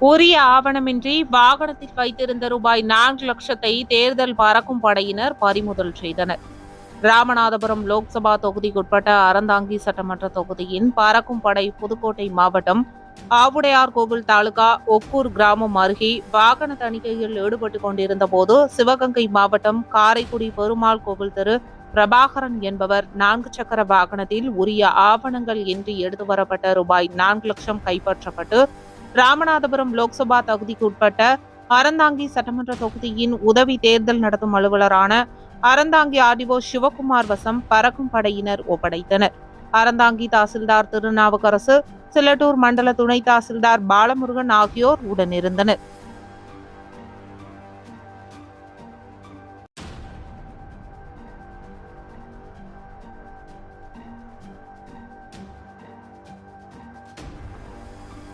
உரிய ஆவணமின்றி வாகனத்தில் வைத்திருந்த ரூபாய் நான்கு லட்சத்தை தேர்தல் பறக்கும் படையினர் பறிமுதல் செய்தனர். ராமநாதபுரம் லோக்சபா தொகுதிக்குட்பட்ட அறந்தாங்கி சட்டமன்ற தொகுதியின் பறக்கும் படை புதுக்கோட்டை மாவட்டம் ஆவுடையார் கோவில் தாலுகா ஒக்கூர் கிராமம் அருகே வாகன தணிக்கையில் ஈடுபட்டு கொண்டிருந்த போது சிவகங்கை மாவட்டம் காரைக்குடி பெருமாள் கோவில் தெரு பிரபாகரன் என்பவர் நான்கு சக்கர வாகனத்தில் உரிய ஆவணங்கள் இன்றி எடுத்து வரப்பட்ட ரூபாய் நான்கு லட்சம் கைப்பற்றப்பட்டு ராமநாதபுரம் லோக்சபா தொகுதிக்கு உட்பட்ட அறந்தாங்கி சட்டமன்ற தொகுதியின் உதவி தேர்தல் நடத்தும் அலுவலரான அறந்தாங்கி ஆர்டிஓ சிவகுமார் வசம் பறக்கும் படையினர் ஒப்படைத்தனர். அறந்தாங்கி தாசில்தார் திருநாவுக்கரசு சிலட்டூர் மண்டல துணை தாசில்தார் பாலமுருகன் ஆகியோர் உடனிருந்தனர்.